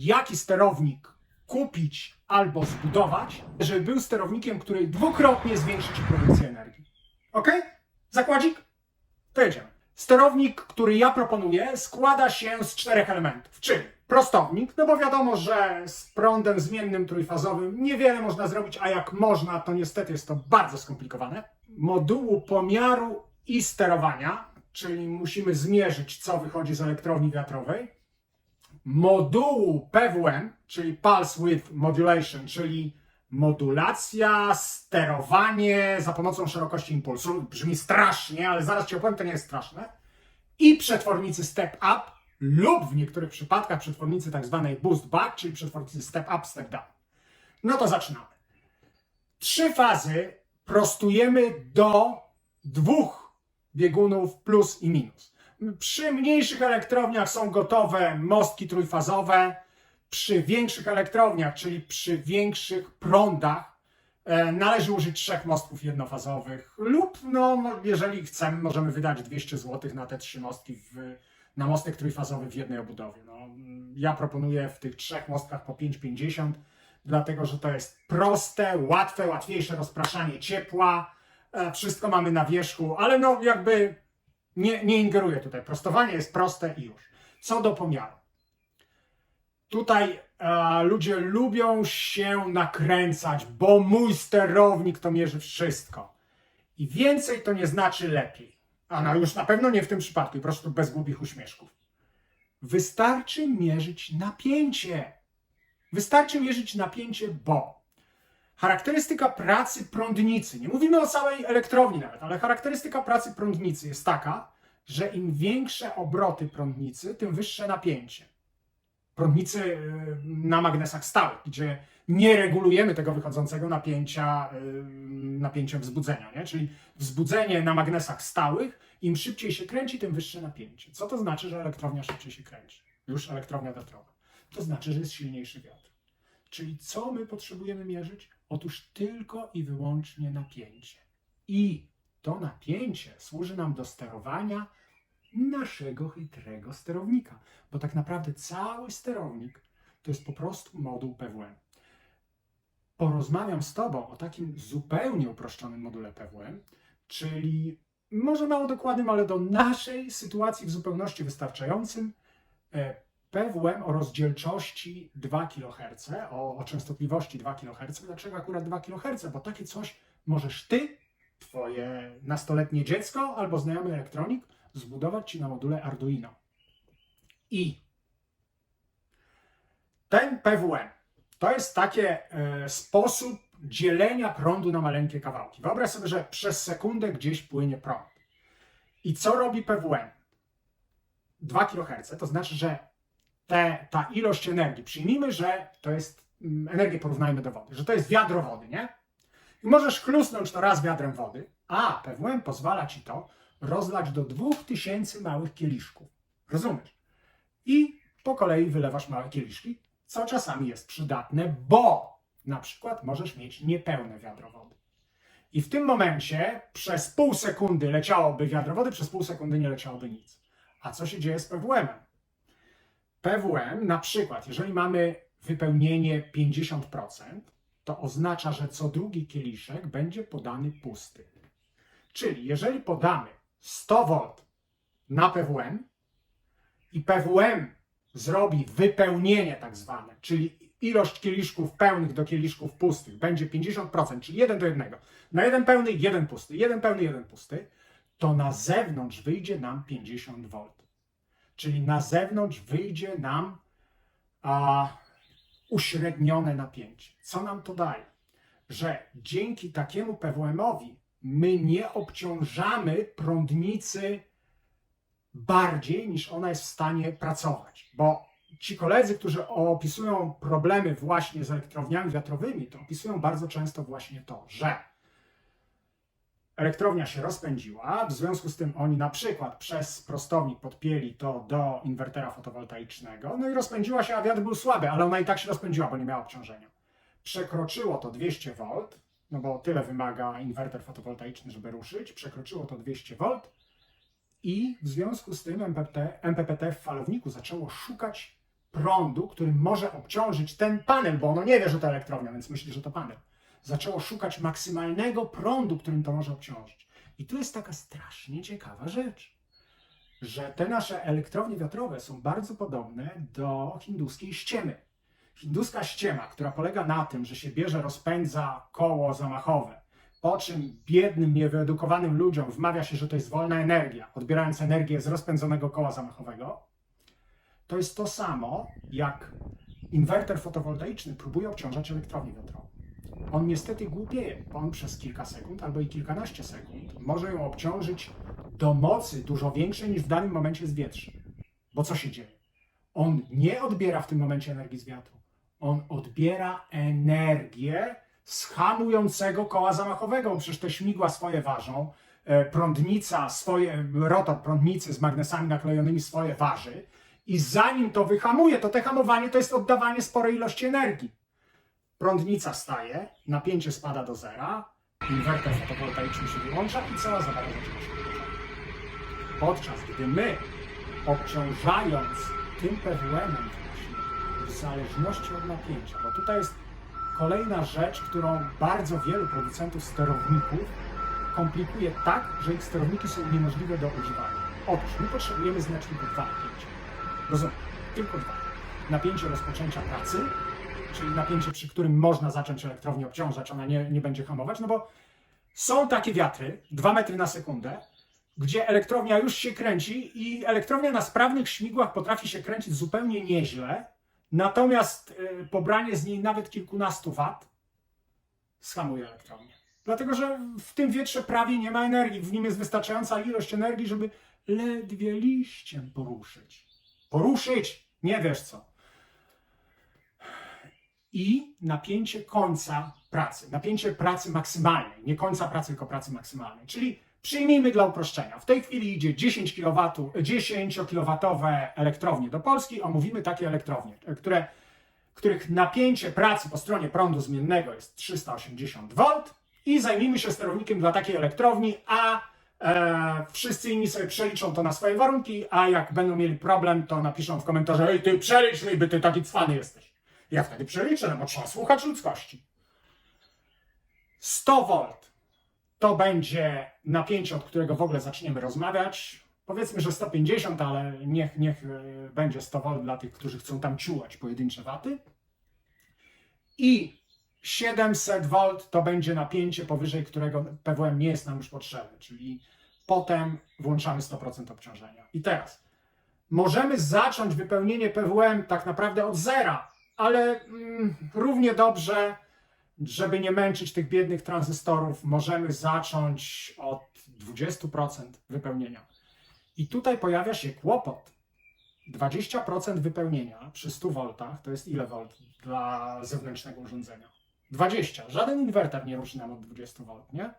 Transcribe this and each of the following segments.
jaki sterownik kupić albo zbudować, żeby był sterownikiem, który dwukrotnie zwiększy Ci produkcję energii. Ok? Zakładzik? To jedziemy. Sterownik, który ja proponuję, składa się z czterech elementów, czyli prostownik, no bo wiadomo, że z prądem zmiennym trójfazowym niewiele można zrobić, a jak można, to niestety jest to bardzo skomplikowane. Modułu pomiaru i sterowania, czyli musimy zmierzyć, co wychodzi z elektrowni wiatrowej. Modułu PWM, czyli Pulse Width Modulation, czyli modulacja, sterowanie za pomocą szerokości impulsu. Brzmi strasznie, ale zaraz ci opowiem, to nie jest straszne. I przetwornicy Step Up lub w niektórych przypadkach przetwornicy tak zwanej Boost Back, czyli przetwornicy Step Up, Step Down. No to zaczynamy. Trzy fazy prostujemy do dwóch biegunów plus i minus. Przy mniejszych elektrowniach są gotowe mostki trójfazowe. Przy większych elektrowniach, czyli przy większych prądach, e, należy użyć trzech mostków jednofazowych. Lub, no, no, jeżeli chcemy, możemy wydać 200 zł na te trzy mostki, w, na mostek trójfazowy w jednej obudowie. No, ja proponuję w tych trzech mostkach po 5,50, dlatego że to jest proste, łatwe, łatwiejsze rozpraszanie ciepła. E, wszystko mamy na wierzchu, ale no jakby nie, nie ingeruję tutaj. Prostowanie jest proste i już. Co do pomiaru. Tutaj e, ludzie lubią się nakręcać, bo mój sterownik to mierzy wszystko. I więcej to nie znaczy lepiej. A no już na pewno nie w tym przypadku, i proszę tu bez głupich uśmieszków. Wystarczy mierzyć napięcie. Wystarczy mierzyć napięcie, bo charakterystyka pracy prądnicy, nie mówimy o całej elektrowni nawet, ale charakterystyka pracy prądnicy jest taka, że im większe obroty prądnicy, tym wyższe napięcie. Prądnicy y, na magnesach stałych, gdzie nie regulujemy tego wychodzącego napięcia y, napięciem wzbudzenia, nie? czyli wzbudzenie na magnesach stałych, im szybciej się kręci, tym wyższe napięcie. Co to znaczy, że elektrownia szybciej się kręci? Już elektrownia wiatrowa. To znaczy, że jest silniejszy wiatr. Czyli co my potrzebujemy mierzyć? Otóż tylko i wyłącznie napięcie. I to napięcie służy nam do sterowania naszego chytrego sterownika. Bo tak naprawdę cały sterownik to jest po prostu moduł PWM. Porozmawiam z Tobą o takim zupełnie uproszczonym module PWM, czyli może mało dokładnym, ale do naszej sytuacji w zupełności wystarczającym. PWM o rozdzielczości 2 kHz, o, o częstotliwości 2 kHz. Dlaczego akurat 2 kHz? Bo takie coś możesz Ty, Twoje nastoletnie dziecko albo znajomy elektronik zbudować Ci na module Arduino. I ten PWM to jest taki e, sposób dzielenia prądu na maleńkie kawałki. Wyobraź sobie, że przez sekundę gdzieś płynie prąd. I co robi PWM? 2 kHz, to znaczy, że te, ta ilość energii, przyjmijmy, że to jest mm, energię porównajmy do wody, że to jest wiadro wody, nie? I możesz chlusnąć to raz wiadrem wody, a PWM pozwala ci to rozlać do 2000 małych kieliszków. Rozumiesz? I po kolei wylewasz małe kieliszki, co czasami jest przydatne, bo na przykład możesz mieć niepełne wiadro wody. I w tym momencie przez pół sekundy leciałoby wiadro wody, przez pół sekundy nie leciałoby nic. A co się dzieje z PWM-em? PWM, na przykład, jeżeli mamy wypełnienie 50%, to oznacza, że co drugi kieliszek będzie podany pusty. Czyli jeżeli podamy 100 V na PWM i PWM zrobi wypełnienie tak zwane, czyli ilość kieliszków pełnych do kieliszków pustych będzie 50%, czyli 1 do 1. Na jeden pełny, jeden pusty, jeden pełny, jeden pusty, to na zewnątrz wyjdzie nam 50 V. Czyli na zewnątrz wyjdzie nam a, uśrednione napięcie. Co nam to daje? Że dzięki takiemu PWM-owi my nie obciążamy prądnicy bardziej niż ona jest w stanie pracować. Bo ci koledzy, którzy opisują problemy właśnie z elektrowniami wiatrowymi, to opisują bardzo często właśnie to, że elektrownia się rozpędziła, w związku z tym oni na przykład przez prostownik podpięli to do inwertera fotowoltaicznego, no i rozpędziła się, a wiatr był słaby, ale ona i tak się rozpędziła, bo nie miała obciążenia. Przekroczyło to 200 V, no bo tyle wymaga inwerter fotowoltaiczny, żeby ruszyć, przekroczyło to 200 V i w związku z tym MPPT, MPPT w falowniku zaczęło szukać prądu, który może obciążyć ten panel, bo ono nie wie, że to elektrownia, więc myśli, że to panel. Zaczęło szukać maksymalnego prądu, którym to może obciążyć. I tu jest taka strasznie ciekawa rzecz, że te nasze elektrownie wiatrowe są bardzo podobne do hinduskiej ściemy. Hinduska ściema, która polega na tym, że się bierze, rozpędza koło zamachowe, po czym biednym, niewyedukowanym ludziom wmawia się, że to jest wolna energia, odbierając energię z rozpędzonego koła zamachowego, to jest to samo, jak inwerter fotowoltaiczny próbuje obciążać elektrownię wiatrową. On niestety głupieje, on przez kilka sekund albo i kilkanaście sekund może ją obciążyć do mocy dużo większej niż w danym momencie z wietrzy. Bo co się dzieje? On nie odbiera w tym momencie energii z wiatru. On odbiera energię z hamującego koła zamachowego, przecież te śmigła swoje ważą, e, prądnica swoje, rotor prądnicy z magnesami naklejonymi swoje waży i zanim to wyhamuje, to te hamowanie to jest oddawanie sporej ilości energii. Prądnica staje, napięcie spada do zera, inwerter fotowoltaiczny się wyłącza i cała zabawa zaczyna się wyłączać. Podczas gdy my, obciążając tym PWM-em w zależności od napięcia, bo tutaj jest kolejna rzecz, którą bardzo wielu producentów sterowników komplikuje tak, że ich sterowniki są niemożliwe do używania. Otóż my potrzebujemy znaczniku dwa napięcia. Rozumiem, tylko dwa. Napięcie rozpoczęcia pracy, czyli napięcie, przy którym można zacząć elektrownię obciążać, ona nie, nie będzie hamować, no bo są takie wiatry, 2 metry na sekundę, gdzie elektrownia już się kręci i elektrownia na sprawnych śmigłach potrafi się kręcić zupełnie nieźle, natomiast y, pobranie z niej nawet kilkunastu wat schamuje elektrownię. Dlatego, że w tym wietrze prawie nie ma energii, w nim jest wystarczająca ilość energii, żeby ledwie liściem poruszyć. Poruszyć! Nie wiesz co i napięcie końca pracy. Napięcie pracy maksymalnej, nie końca pracy, tylko pracy maksymalnej. Czyli przyjmijmy dla uproszczenia. W tej chwili idzie 10 kW, 10 kW elektrownie do Polski. Omówimy takie elektrownie, które, których napięcie pracy po stronie prądu zmiennego jest 380 V i zajmijmy się sterownikiem dla takiej elektrowni, a e, wszyscy inni sobie przeliczą to na swoje warunki, a jak będą mieli problem, to napiszą w komentarzu, ej ty przelicz mi, by ty taki cwany jesteś. Ja wtedy przeliczę, bo trzeba słuchać ludzkości. 100 V to będzie napięcie, od którego w ogóle zaczniemy rozmawiać. Powiedzmy, że 150, ale niech, niech e, będzie 100 V dla tych, którzy chcą tam ciułać pojedyncze waty. I 700 V to będzie napięcie, powyżej którego PWM nie jest nam już potrzebny, czyli potem włączamy 100% obciążenia. I teraz możemy zacząć wypełnienie PWM tak naprawdę od zera, ale mm, równie dobrze, żeby nie męczyć tych biednych tranzystorów, możemy zacząć od 20% wypełnienia. I tutaj pojawia się kłopot. 20% wypełnienia przy 100 V to jest ile volt dla zewnętrznego urządzenia? 20. Żaden inwerter nie ruszy nam od 20 V, nie?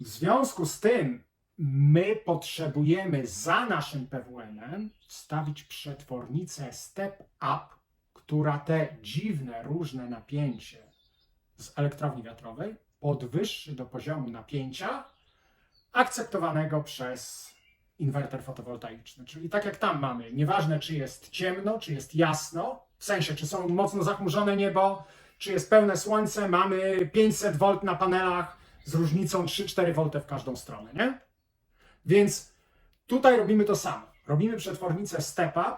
W związku z tym my potrzebujemy za naszym PWM-em wstawić przetwornicę step up, która te dziwne, różne napięcie z elektrowni wiatrowej podwyższy do poziomu napięcia akceptowanego przez inwerter fotowoltaiczny. Czyli tak jak tam mamy, nieważne czy jest ciemno, czy jest jasno, w sensie czy są mocno zachmurzone niebo, czy jest pełne słońce, mamy 500 V na panelach z różnicą 3-4 V w każdą stronę, nie? Więc tutaj robimy to samo. Robimy przetwornicę step up,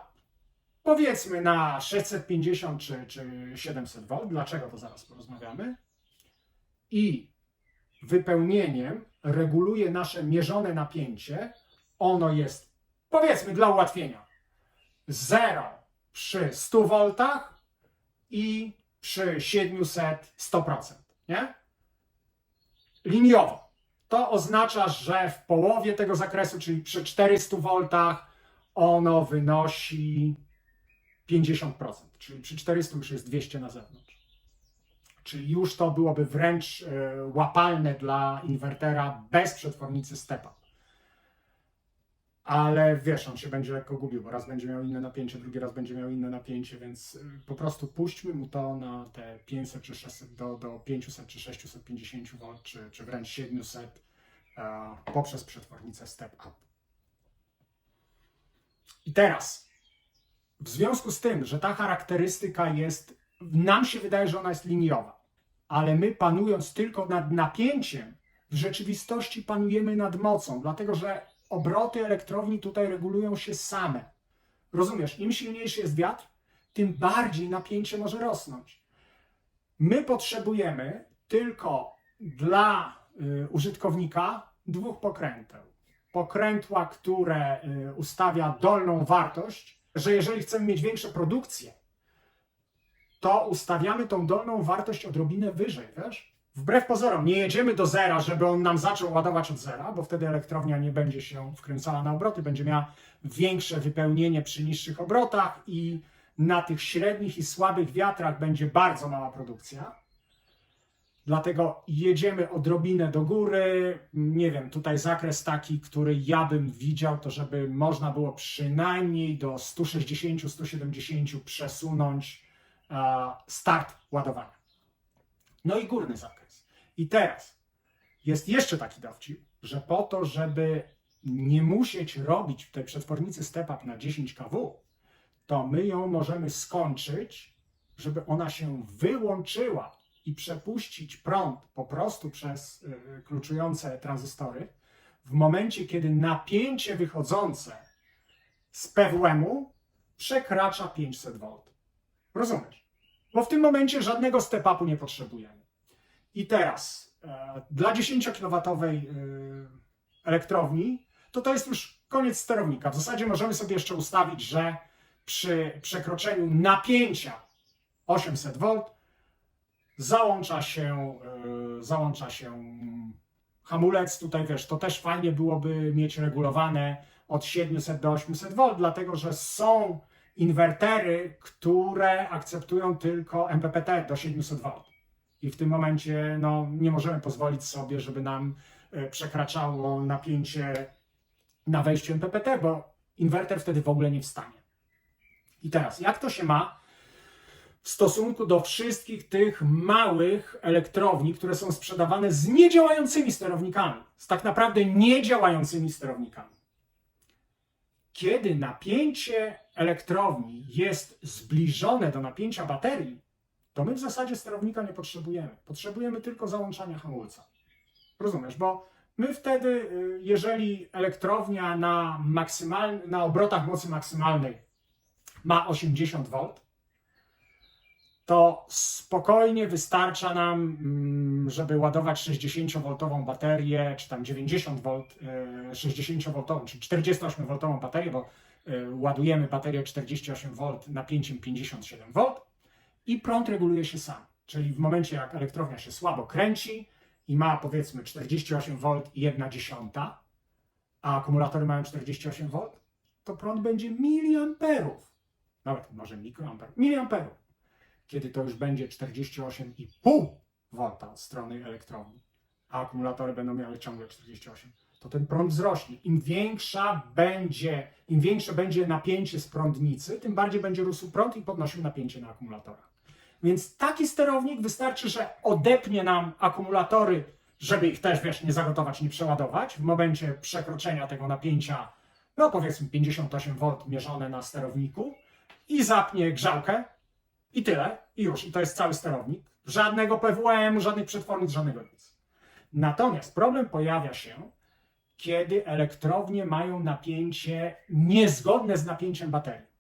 powiedzmy na 650 czy, czy 700 V. Dlaczego to zaraz porozmawiamy? I wypełnieniem reguluje nasze mierzone napięcie. Ono jest, powiedzmy dla ułatwienia, 0 przy 100 V i przy 700 100%, nie? Liniowo. To oznacza, że w połowie tego zakresu, czyli przy 400 V, ono wynosi 50%, czyli przy 400 już jest 200 na zewnątrz. Czyli już to byłoby wręcz e, łapalne dla inwertera bez przetwornicy step up. Ale wiesz, on się będzie lekko gubił, bo raz będzie miał inne napięcie, drugi raz będzie miał inne napięcie, więc y, po prostu puśćmy mu to na te 500 czy 600, do, do 500 czy 650 V, czy, czy wręcz 700 e, poprzez przetwornicę step up. I teraz w związku z tym, że ta charakterystyka jest, nam się wydaje, że ona jest liniowa, ale my panując tylko nad napięciem, w rzeczywistości panujemy nad mocą, dlatego że obroty elektrowni tutaj regulują się same. Rozumiesz, im silniejszy jest wiatr, tym bardziej napięcie może rosnąć. My potrzebujemy tylko dla y, użytkownika dwóch pokręteł. Pokrętła, które y, ustawia dolną wartość, że jeżeli chcemy mieć większą produkcję, to ustawiamy tą dolną wartość odrobinę wyżej, wiesz? Wbrew pozorom, nie jedziemy do zera, żeby on nam zaczął ładować od zera, bo wtedy elektrownia nie będzie się wkręcała na obroty, będzie miała większe wypełnienie przy niższych obrotach i na tych średnich i słabych wiatrach będzie bardzo mała produkcja. Dlatego jedziemy odrobinę do góry. Nie wiem, tutaj zakres taki, który ja bym widział, to żeby można było przynajmniej do 160-170 przesunąć e, start ładowania. No i górny zakres. I teraz jest jeszcze taki dowcip, że po to, żeby nie musieć robić tej przetwornicy step up na 10 kW, to my ją możemy skończyć, żeby ona się wyłączyła i przepuścić prąd po prostu przez y, kluczujące tranzystory w momencie, kiedy napięcie wychodzące z PWM-u przekracza 500 V. Rozumiesz? Bo w tym momencie żadnego step-upu nie potrzebujemy. I teraz e, dla 10 kW y, elektrowni to to jest już koniec sterownika. W zasadzie możemy sobie jeszcze ustawić, że przy przekroczeniu napięcia 800 V załącza się, e, załącza się hamulec. Tutaj wiesz, to też fajnie byłoby mieć regulowane od 700 do 800 V, dlatego że są inwertery, które akceptują tylko MPPT do 700 V. I w tym momencie no, nie możemy pozwolić sobie, żeby nam e, przekraczało napięcie na wejściu MPPT, bo inwerter wtedy w ogóle nie wstanie. I teraz, jak to się ma w stosunku do wszystkich tych małych elektrowni, które są sprzedawane z niedziałającymi sterownikami, z tak naprawdę niedziałającymi sterownikami? Kiedy napięcie elektrowni jest zbliżone do napięcia baterii, to my w zasadzie sterownika nie potrzebujemy. Potrzebujemy tylko załączania hamulca. Rozumiesz? Bo my wtedy, y, jeżeli elektrownia na, maksymal, na obrotach mocy maksymalnej ma 80 V, to spokojnie wystarcza nam, mm, żeby ładować 60V baterię, czy tam 90V, 60V, czy 48V baterię, bo y, ładujemy baterię 48V napięciem 57V i prąd reguluje się sam. Czyli w momencie, jak elektrownia się słabo kręci i ma powiedzmy 48V i 1 dziesiąta, a akumulatory mają 48V, to prąd będzie miliamperów. Nawet może mikroamper. Miliamperów kiedy to już będzie 48,5 V od strony elektrowni, a akumulatory będą miały ciągle 48, to ten prąd wzrośnie. Im większa będzie, im większe będzie napięcie z prądnicy, tym bardziej będzie rósł prąd i podnosił napięcie na akumulatorach. Więc taki sterownik wystarczy, że odepnie nam akumulatory, żeby ich też, wiesz, nie zagotować, nie przeładować. W momencie przekroczenia tego napięcia, no powiedzmy 58 V mierzone na sterowniku i zapnie grzałkę, i tyle, i już. I to jest cały sterownik. Żadnego PWM, żadnych przetwornic, żadnego nic. Natomiast problem pojawia się, kiedy elektrownie mają napięcie niezgodne z napięciem baterii.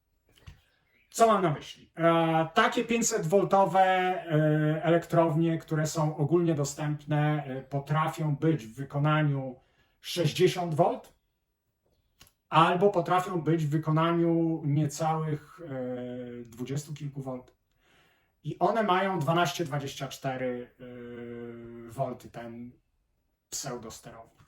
Co mam na myśli? E, takie 500-woltowe e, elektrownie, które są ogólnie dostępne, e, potrafią być w wykonaniu 60 V, albo potrafią być w wykonaniu niecałych e, 20 kilku V. I one mają 12-24 yy, V, ten pseudosterownik.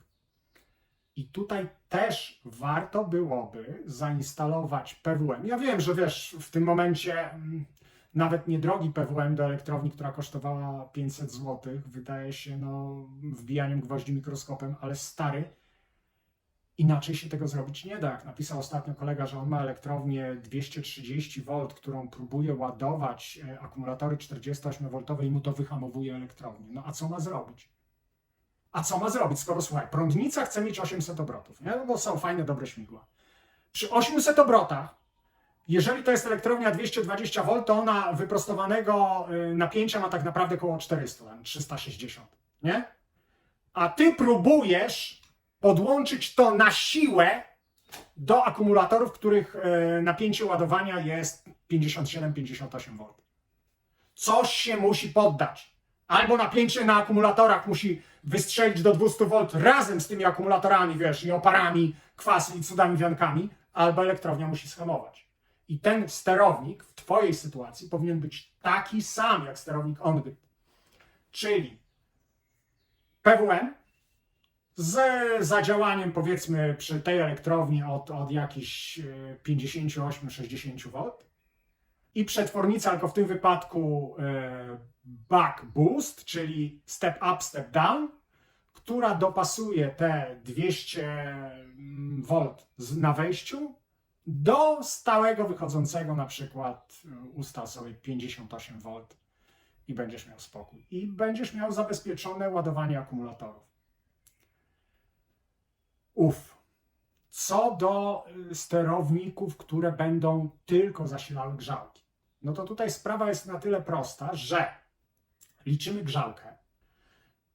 I tutaj też warto byłoby zainstalować PWM. Ja wiem, że wiesz, w tym momencie mm, nawet niedrogi PWM do elektrowni, która kosztowała 500 zł, wydaje się no, wbijaniem gwoździ mikroskopem, ale stary, Inaczej się tego zrobić nie da. Jak napisał ostatnio kolega, że on ma elektrownię 230 V, którą próbuje ładować e, akumulatory 48V i mu to wyhamowuje elektrownię. No a co ma zrobić? A co ma zrobić, skoro słuchaj, prądnica chce mieć 800 obrotów, nie? No bo są fajne, dobre śmigła. Przy 800 obrotach Jeżeli to jest elektrownia 220 V, to ona wyprostowanego y, napięcia ma tak naprawdę około 400, tam 360, nie? A ty próbujesz podłączyć to na siłę do akumulatorów, których y, napięcie ładowania jest 57-58 V. Coś się musi poddać. Albo napięcie na akumulatorach musi wystrzelić do 200 V razem z tymi akumulatorami, wiesz, i oparami, kwasu i cudami wiankami, albo elektrownia musi schemować. I ten sterownik w Twojej sytuacji powinien być taki sam jak sterownik OnGrid. Czyli PWM z zadziałaniem powiedzmy przy tej elektrowni od, od jakichś e, 58-60 V i przetwornica, tylko w tym wypadku e, buck boost, czyli step up, step down, która dopasuje te 200 V na wejściu do stałego wychodzącego na przykład y, ustaw sobie 58 V i będziesz miał spokój. I będziesz miał zabezpieczone ładowanie akumulatorów. Uf. Co do y, sterowników, które będą tylko zasilały grzałki. No to tutaj sprawa jest na tyle prosta, że liczymy grzałkę,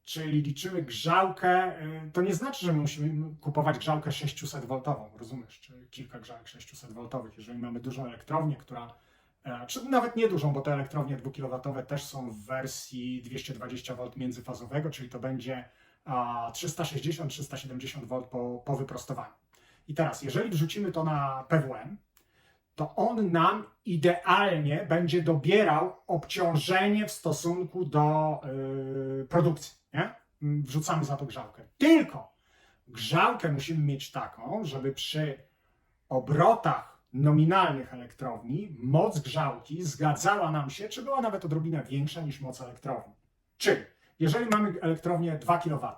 czyli liczymy grzałkę, y, to nie znaczy, że my musimy kupować grzałkę 600V, rozumiesz, czy kilka grzałek 600V. Jeżeli mamy dużą elektrownię, która, e, czy nawet nie dużą, bo te elektrownie 2 kW też są w wersji 220V międzyfazowego, czyli to będzie 360-370V po, po wyprostowaniu. I teraz, jeżeli wrzucimy to na PWM, to on nam idealnie będzie dobierał obciążenie w stosunku do yy, produkcji. Nie? Wrzucamy za to grzałkę. Tylko grzałkę musimy mieć taką, żeby przy obrotach nominalnych elektrowni moc grzałki zgadzała nam się, czy była nawet odrobinę większa niż moc elektrowni. Czyli jeżeli mamy elektrownię 2 kW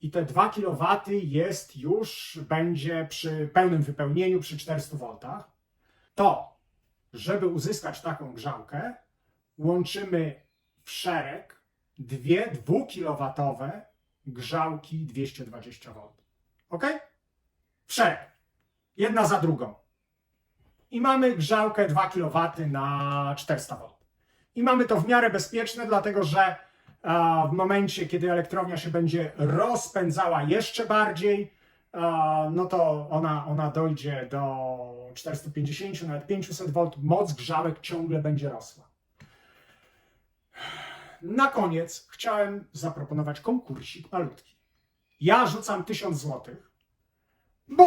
i te 2 kW jest już, będzie przy pełnym wypełnieniu przy 400 V, to żeby uzyskać taką grzałkę, łączymy w szereg dwie 2 kW grzałki 220 V. Ok? W szereg. Jedna za drugą. I mamy grzałkę 2 kW na 400 V. I mamy to w miarę bezpieczne, dlatego że a, w momencie, kiedy elektrownia się będzie rozpędzała jeszcze bardziej, a, no to ona, ona dojdzie do 450, nawet 500 V, moc grzałek ciągle będzie rosła. Na koniec chciałem zaproponować konkursik malutki. Ja rzucam 1000 zł, bo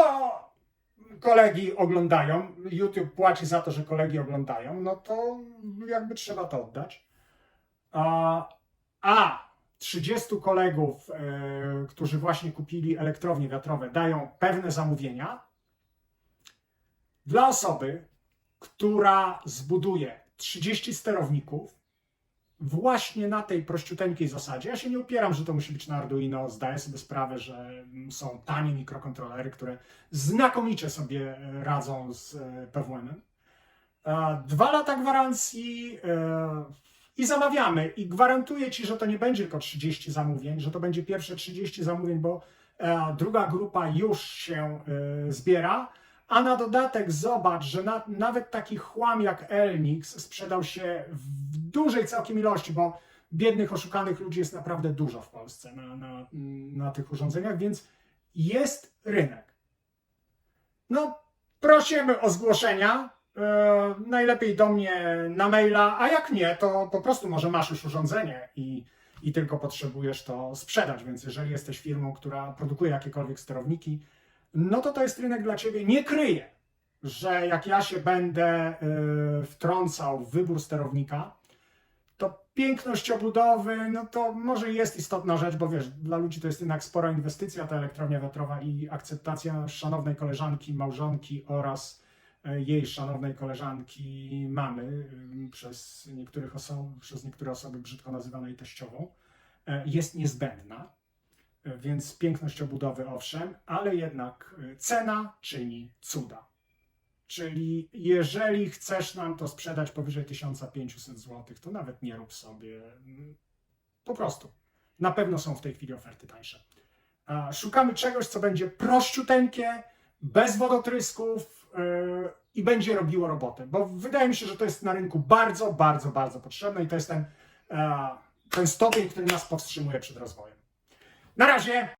kolegi oglądają, YouTube płaci za to, że kolegi oglądają, no to jakby trzeba to oddać. A, a 30 kolegów, e, którzy właśnie kupili elektrownie wiatrowe, dają pewne zamówienia dla osoby, która zbuduje 30 sterowników właśnie na tej prościuteńkiej zasadzie. Ja się nie upieram, że to musi być na Arduino. Zdaję sobie sprawę, że są tanie mikrokontrolery, które znakomicie sobie radzą z e, PWM-em. E, Dwa lata gwarancji e, i zamawiamy. I gwarantuję Ci, że to nie będzie tylko 30 zamówień, że to będzie pierwsze 30 zamówień, bo e, druga grupa już się e, zbiera. A na dodatek zobacz, że na, nawet taki chłam jak Elnix sprzedał się w dużej całkiem ilości, bo biednych, oszukanych ludzi jest naprawdę dużo w Polsce na, na, na tych urządzeniach, więc jest rynek. No, prosimy o zgłoszenia. E, najlepiej do mnie na maila, a jak nie, to po prostu może masz już urządzenie i, i tylko potrzebujesz to sprzedać. Więc jeżeli jesteś firmą, która produkuje jakiekolwiek sterowniki, no to to jest rynek dla ciebie. Nie kryję, że jak ja się będę y, wtrącał w wybór sterownika, to piękność obudowy, no to może jest istotna rzecz, bo wiesz, dla ludzi to jest jednak spora inwestycja, ta elektrownia wiatrowa i akceptacja szanownej koleżanki, małżonki oraz y, jej szanownej koleżanki mamy, przez, niektórych osob, przez niektóre osoby brzydko nazywanej teściową, y, jest niezbędna. Więc piękność obudowy owszem, ale jednak y, cena czyni cuda. Czyli jeżeli chcesz nam to sprzedać powyżej 1500 zł, to nawet nie rób sobie. mm, Po prostu. Na pewno są w tej chwili oferty tańsze. Szukamy czegoś, co będzie prościuteńkie, bez wodotrysków, yy, i będzie robiło robotę, bo wydaje mi się, że to jest na rynku bardzo, bardzo, bardzo potrzebne i to jest ten, e, ten stopień, który nas powstrzymuje przed rozwojem. Na razie.